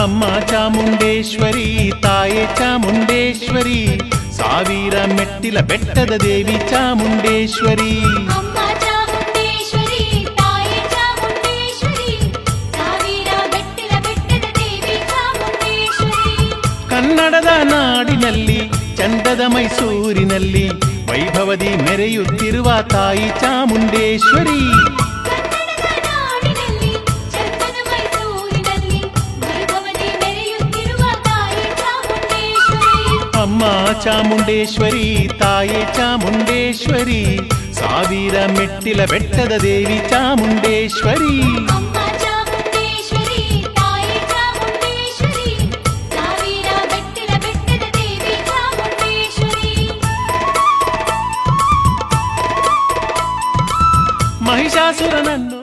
ಅಮ್ಮ ಚಾಮುಂಡೇಶ್ವರಿ ತಾಯೇ ಚಾಮುಂಡೇಶ್ವರಿ ಸಾವಿರ ಮೆಟ್ಟಿಲ ಬೆಟ್ಟದ ದೇವಿ ಚಾಮುಂಡೇಶ್ವರಿ. ಕನ್ನಡದ ನಾಡಿನಲ್ಲಿ ಚಂದದ ಮೈಸೂರಿನಲ್ಲಿ ವೈಭವದಿ ಮೆರೆಯುತ್ತಿರುವ ತಾಯಿ ಚಾಮುಂಡೇಶ್ವರಿ. ಅಮ್ಮ ಚಾಮುಂಡೇಶ್ವರಿ ತಾಯೇ ಚಾಮುಂಡೇಶ್ವರಿ ಸಾವಿರ ಮೆಟ್ಟಿಲ ಬೆಟ್ಟದ ದೇವಿ ಚಾಮುಂಡೇಶ್ವರಿ ಮಹಿಷಾಸುರನನ್ನು